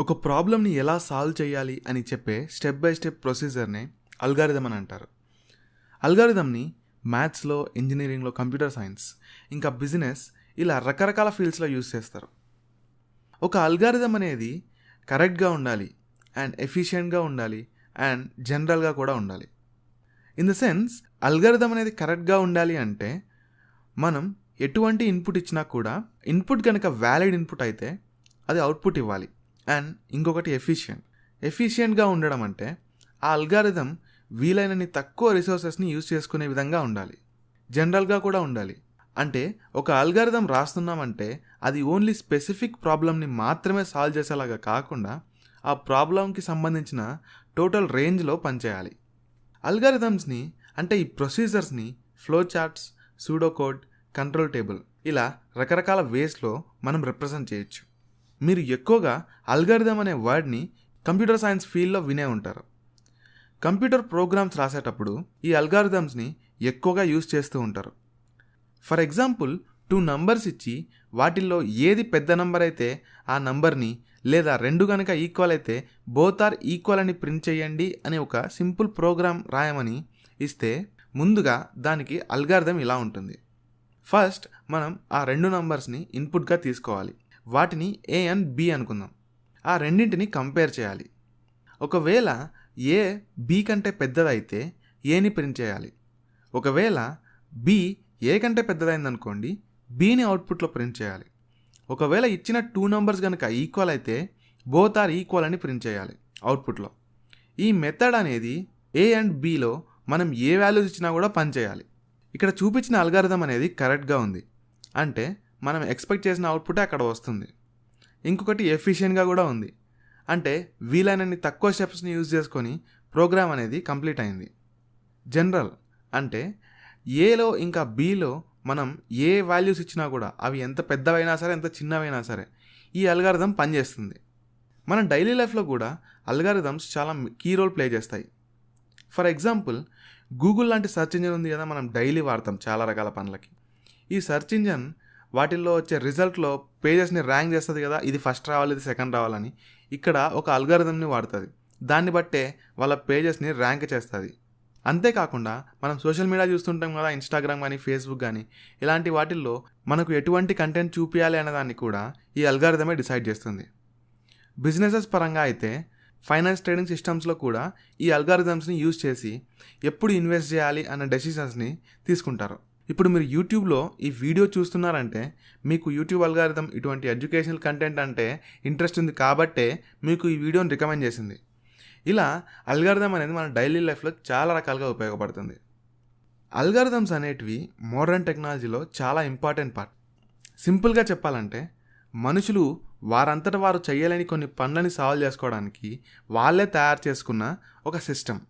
ఒక ప్రాబ్లమ్ని ఎలా సాల్వ్ చేయాలి అని చెప్పే స్టెప్ బై స్టెప్ ప్రొసీజర్నే అల్గారిథం అని అంటారు. అల్గారిథంని మ్యాథ్స్లో ఇంజనీరింగ్లో కంప్యూటర్ సైన్స్ ఇంకా బిజినెస్ ఇలా రకరకాల ఫీల్డ్స్లో యూస్ చేస్తారు. ఒక అల్గారిథం అనేది కరెక్ట్గా ఉండాలి అండ్ ఎఫిషియెంట్గా ఉండాలి అండ్ జనరల్గా కూడా ఉండాలి. ఇన్ ద సెన్స్ అల్గారిథం అనేది కరెక్ట్గా ఉండాలి అంటే మనం ఎటువంటి ఇన్పుట్ ఇచ్చినా కూడా ఇన్పుట్ కనుక వ్యాలిడ్ ఇన్పుట్ అయితే అది అవుట్పుట్ ఇవ్వాలి. అండ్ ఇంకొకటి ఎఫిషియెంట్. ఎఫిషియెంట్గా ఉండడం అంటే ఆ అల్గారిథం వీలైనన్ని తక్కువ రిసోర్సెస్ని యూజ్ చేసుకునే విధంగా ఉండాలి. జనరల్గా కూడా ఉండాలి. అంటే ఒక అల్గారిథం రాస్తున్నామంటే అది ఓన్లీ స్పెసిఫిక్ ప్రాబ్లమ్ని మాత్రమే సాల్వ్ చేసేలాగా కాకుండా ఆ ప్రాబ్లంకి సంబంధించిన టోటల్ రేంజ్లో పనిచేయాలి. అల్గారిథమ్స్ని అంటే ఈ ప్రొసీజర్స్ని flow charts pseudo code control table ఇలా రకరకాల వేస్లో మనం రిప్రజెంట్ చేయొచ్చు. మీరు ఎక్కువగా అల్గారిథం అనే వర్డ్ని కంప్యూటర్ సైన్స్ ఫీల్డ్లో వినే ఉంటారు. కంప్యూటర్ ప్రోగ్రామ్స్ రాసేటప్పుడు ఈ అల్గారిథమ్స్ని ఎక్కువగా యూస్ చేస్తూ ఉంటారు. ఫర్ ఎగ్జాంపుల్ టూ నంబర్స్ ఇచ్చి వాటిల్లో ఏది పెద్ద నంబర్ అయితే ఆ నంబర్ని లేదా రెండు కనుక ఈక్వల్ అయితే బోత్ ఆర్ ఈక్వల్ అని ప్రింట్ చేయండి అని ఒక సింపుల్ ప్రోగ్రామ్ రాయమని ఇస్తే ముందుగా దానికి అల్గారిథం ఇలా ఉంటుంది. ఫస్ట్ మనం ఆ రెండు నంబర్స్ని ఇన్పుట్గా తీసుకోవాలి. వాటిని ఏ అండ్ బి అనుకుందాం. ఆ రెండింటిని కంపేర్ చేయాలి. ఒకవేళ ఏ బి కంటే పెద్దదైతే ఏని ప్రింట్ చేయాలి. ఒకవేళ బి ఏ కంటే పెద్దదైందనుకోండి బీని అవుట్పుట్లో ప్రింట్ చేయాలి. ఒకవేళ ఇచ్చిన టూ నెంబర్స్ కనుక ఈక్వల్ అయితే బోత్ ఆర్ ఈక్వల్ అని ప్రింట్ చేయాలి అవుట్పుట్లో ఈ మెథడ్ అనేది ఏ అండ్ బిలో మనం ఏ వాల్యూస్ ఇచ్చినా కూడా పనిచేయాలి ఇక్కడ చూపించిన అల్గారిథం అనేది కరెక్ట్గా ఉంది. అంటే మనం ఎక్స్పెక్ట్ చేసిన అవుట్పుట్ అక్కడ వస్తుంది. ఇంకొకటి ఎఫిషియెంట్గా కూడా ఉంది. అంటే వీలైనన్ని తక్కువ స్టెప్స్ని యూజ్ చేసుకొని ప్రోగ్రామ్ అనేది కంప్లీట్ అయింది. జనరల్ అంటే ఏలో ఇంకా బీలో మనం ఏ వాల్యూస్ ఇచ్చినా కూడా అవి ఎంత పెద్దవైనా సరే ఎంత చిన్నవైనా సరే ఈ అల్గారిథం పనిచేస్తుంది. మన డైలీ లైఫ్లో కూడా అల్గారిథమ్స్ చాలా కీ రోల్ ప్లే చేస్తాయి. ఫర్ ఎగ్జాంపుల్ గూగుల్ లాంటి సెర్చ్ ఇంజన్ ఉంది కదా మనం డైలీ వాడతాం చాలా రకాల పనులకి. ఈ సెర్చ్ ఇంజన్ వాటిల్లో వచ్చే రిజల్ట్లో పేజెస్ని ర్యాంక్ చేస్తుంది కదా ఇది ఫస్ట్ రావాలి ఇది సెకండ్ రావాలని. ఇక్కడ ఒక అల్గారిథంని వాడుతుంది. దాన్ని బట్టే వాళ్ళ పేజెస్ని ర్యాంక్ చేస్తుంది. అంతేకాకుండా మనం సోషల్ మీడియా చూస్తుంటాం కదా ఇన్స్టాగ్రామ్ కానీ ఫేస్బుక్ కానీ ఇలాంటి వాటిల్లో మనకు ఎటువంటి కంటెంట్ చూపించాలి అనే దాన్ని కూడా ఈ అల్గారిథమే డిసైడ్ చేస్తుంది. బిజినెసెస్ పరంగా అయితే ఫైనాన్స్ ట్రేడింగ్ సిస్టమ్స్లో కూడా ఈ అల్గారిథమ్స్ని యూజ్ చేసి ఎప్పుడు ఇన్వెస్ట్ చేయాలి అన్న డెసిషన్స్ని తీసుకుంటారు. ఇప్పుడు మీరు యూట్యూబ్లో ఈ వీడియో చూస్తున్నారంటే మీకు యూట్యూబ్ అల్గారిథం ఇటువంటి ఎడ్యుకేషనల్ కంటెంట్ అంటే ఇంట్రెస్ట్ ఉంది కాబట్టే మీకు ఈ వీడియోని రికమెండ్ చేసింది. ఇలా అల్గారిథం అనేది మన డైలీ లైఫ్లో చాలా రకాలుగా ఉపయోగపడుతుంది. అల్గారిథమ్స్ అనేటివి మోడర్న్ టెక్నాలజీలో చాలా ఇంపార్టెంట్ పార్ట్. సింపుల్గా చెప్పాలంటే మనుషులు వారంతట వారు చేయలేని కొన్ని పనులని సాల్వ్ చేసుకోవడానికి వాళ్ళే తయారు చేసుకున్న ఒక సిస్టమ్.